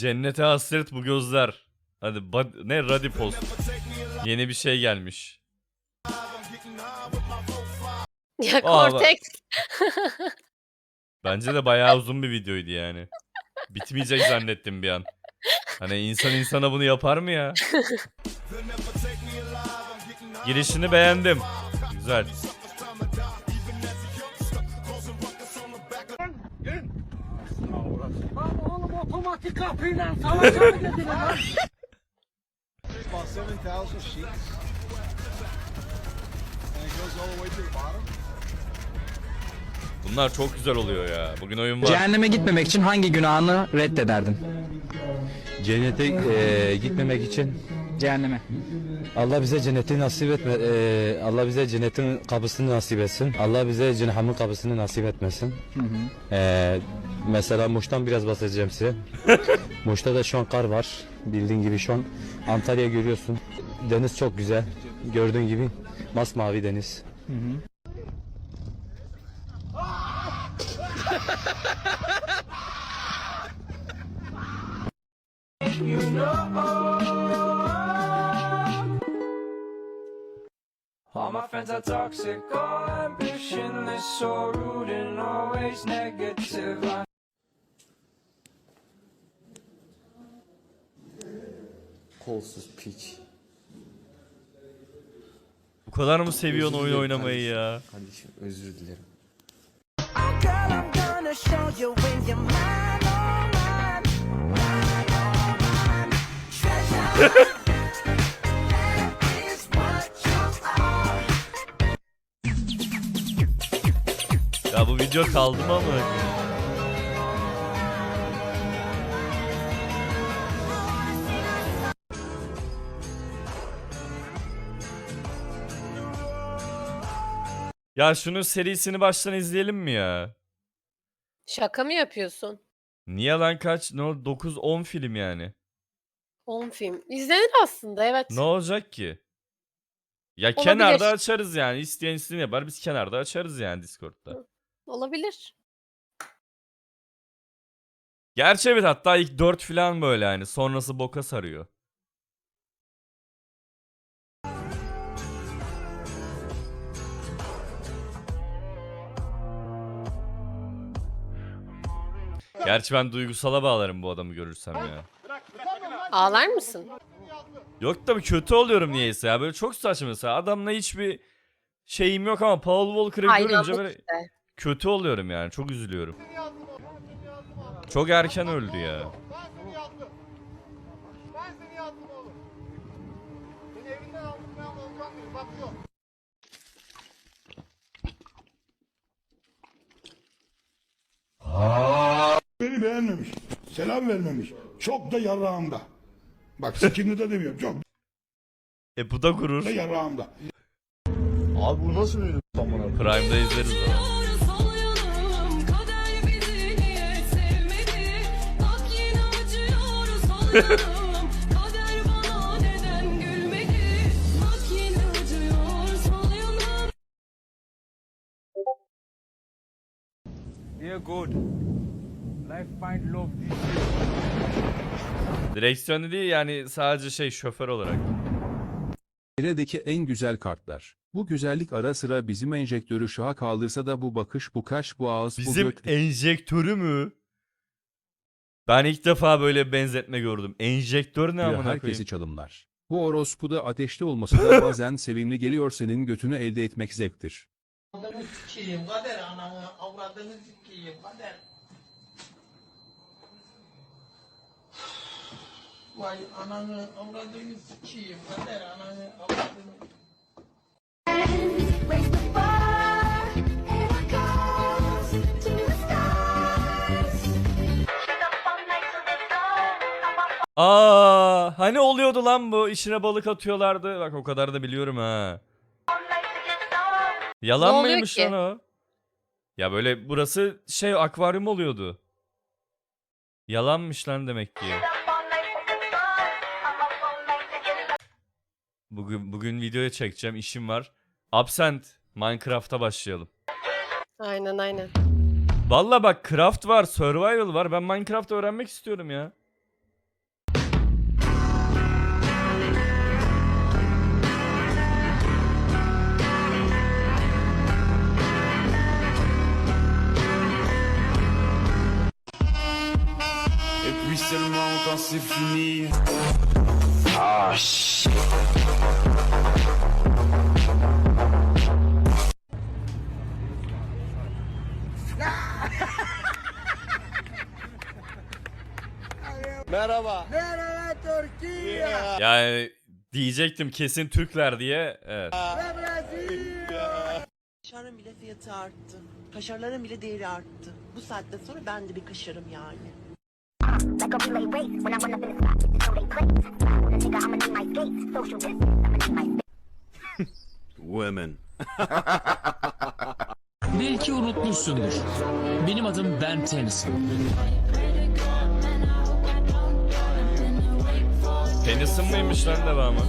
Cennete hasret bu gözler. Hadi ne Radipos. Yeni bir şey gelmiş. Ya Cortex. Bence de bayağı uzun bir videoydu yani. Bitmeyecek zannettim bir an. Hani insan insana bunu yapar mı ya? Girişini beğendim. Güzel. Otomatik kapıyla savaşa mı gidilir lan? about 7,000 sheets. And it goes all the way to the bottom. Bunlar çok güzel oluyor ya. Bugün oyun var. Cehenneme gitmemek için hangi günahını reddederdin? Cennete eee, gitmemek için Cehenneme. Allah bize cenneti nasip etme eee, Allah bize cennetin kapısını nasip etsin. Allah bize cehennemin kapısını nasip etmesin. Eee, mesela Muş'tan biraz bahsedeceğim size. Muş'ta da şu an kar var. Bildiğin gibi şu an Antalya görüyorsun. Deniz çok güzel. Gördüğün gibi masmavi deniz. All my friends are toxic, all ambitionless, so rude and always negative. I Kolsuz piç. Bu kadar mı seviyorsun oyun oynamayı ya? Kardeşim özür dilerim. Girl, I'm gonna show you when you're mine, oh mine, mine, oh mine. Treasure. Bu video kaldı mı ama? Ya şunun serisini baştan izleyelim mi ya? Şaka mı yapıyorsun? Niye lan kaç? Ne oldu? 9-10 film yani. 10 film. İzlenir aslında evet. Ne olacak ki? Ya Olabilir. kenarda açarız yani. İsteyen istediğini yapar. Biz kenarda açarız yani Discord'da. Olabilir. Gerçi evet hatta ilk 4 falan böyle yani. Sonrası boka sarıyor. Gerçi ben duygusala bağlarım bu adamı görürsem ya. Ağlar mısın? Yok tabii kötü oluyorum niyeyse ya. Böyle çok saçma mesela. Adamla hiçbir şeyim yok ama Paul Walker'ı görünce Hayranlık böyle işte. Kötü oluyorum yani. Çok üzülüyorum. Çok erken öldü ya. Beni beğenmemiş. Selam vermemiş. Çok da yarağımda. Bak sikimli de demiyorum. Çok E bu da gurur. da yarağımda. Abi bu nasıl bir Prime'da izleriz ama. Dear God, life find love this Direksiyon değil yani sadece şey şoför olarak. Neredeki en güzel kartlar. Bu güzellik ara sıra bizim enjektörü şaha kaldırsa da bu bakış, bu kaş, bu ağız, bu Bizim enjektörü mü? Ben ilk defa böyle benzetme gördüm. Enjektör ne amına herkesi koyayım? çalımlar. Bu orospuda ateşte olması da bazen sevimli geliyor senin götünü elde etmek zevktir. Avradını sikeyim kader ananı avradını sikeyim kader. Vay ananı avradını sikeyim kader ananı avradını. Aa, hani oluyordu lan bu? İçine balık atıyorlardı. Bak o kadar da biliyorum ha. Yalan oluyor mıymış ki? lan o? Ya böyle burası şey akvaryum oluyordu. Yalanmış lan demek ki. Bugün bugün videoya çekeceğim işim var. Absent Minecraft'a başlayalım. Aynen aynen. Valla bak craft var, survival var. Ben Minecraft öğrenmek istiyorum ya. Seulement quand c'est fini. Merhaba. Yani diyecektim kesin Türkler diye. Evet. Kaşarın bile fiyatı arttı. Kaşarların bile değeri arttı. Bu saatten sonra ben de bir kaşarım yani. Like a relay race when I run up in the spot. Bitches know they play. When a nigga, I'ma need my skates. Social distance, I'ma need my Women. Belki unutmuşsundur. Benim adım Ben Tennyson. Tennyson mıymış lan devamı?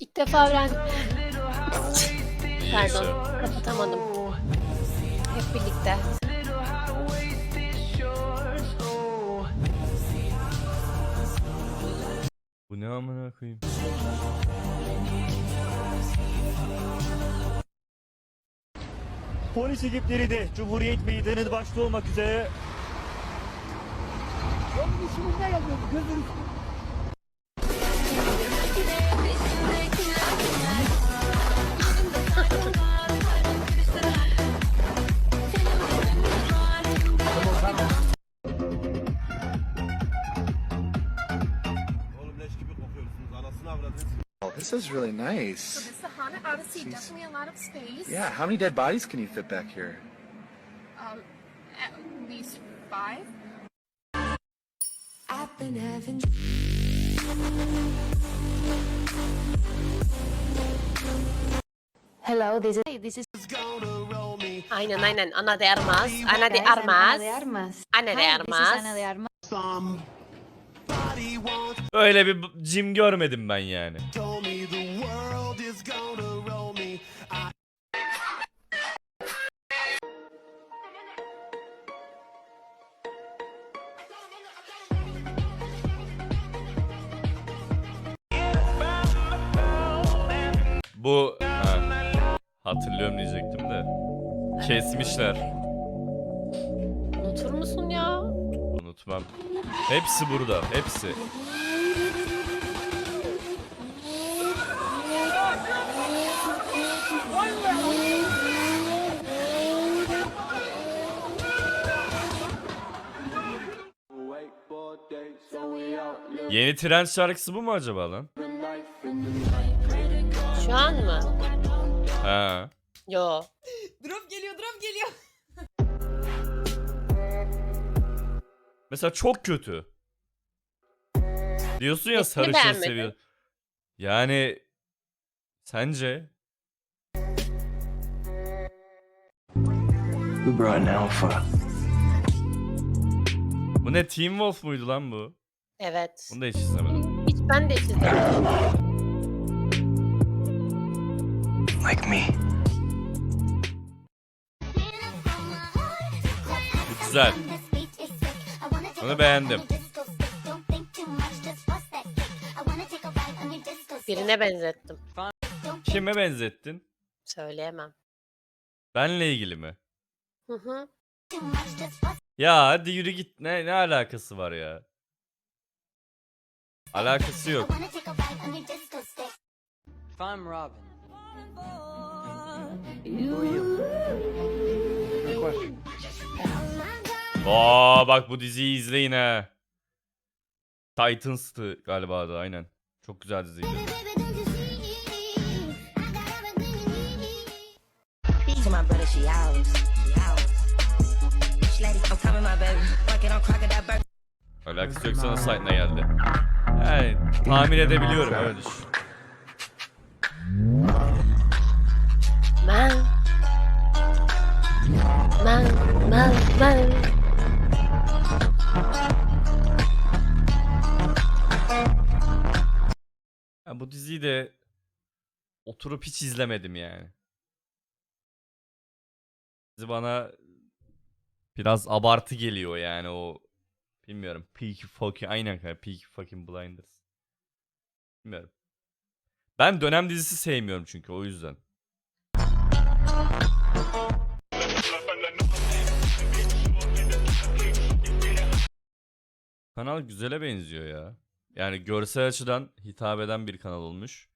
İlk defa öğrendim. Pardon kapatamadım. Hep birlikte. Bu ne amına koyayım? Polis ekipleri de Cumhuriyet Meydanı başta olmak üzere This is really nice. This is a Honda Odyssey, definitely a lot of space. Yeah, how many dead bodies can you fit back here? Um, at least five. I've been having Hello, this is this is Aynen aynen. Ana de armas. Ana de armas. Ana de armas. Öyle bir cim görmedim ben yani. Bu ha, hatırlıyorum diyecektim de kesmişler. Unutur musun ya? Unutmam. Hepsi burada, hepsi. Yeni trend şarkısı bu mu acaba lan? Şu an mı? Ha. Yo. Drop geliyor, drop geliyor. Mesela çok kötü. Diyorsun ya Nesini sarışın beğenmedin? seviyor. Yani sence? We brought an alpha. Bu ne Teen Wolf muydu lan bu? Evet. Bunu da hiç izlemedim. Hiç ben de hiç izlemedim. Like me. Güzel. Onu beğendim. Birine benzettim. Kime benzettin? Söyleyemem. Benle ilgili mi? Hı hı. Ya hadi yürü git. Ne ne alakası var ya? Alakası yok. If I'm Robin. Aa bak bu diziyi izleyin ha. Titans'tı galiba da aynen. Çok güzel diziydi. Alakası yok sana site'ına geldi. Yani tahmin edebiliyorum öyle düşün. Ya bu diziyi de oturup hiç izlemedim yani. Dizi bana biraz abartı geliyor yani o bilmiyorum. Peaky fucking aynen Peaky fucking Blinders. Bilmiyorum. Ben dönem dizisi sevmiyorum çünkü o yüzden. Kanal güzele benziyor ya. Yani görsel açıdan hitap eden bir kanal olmuş.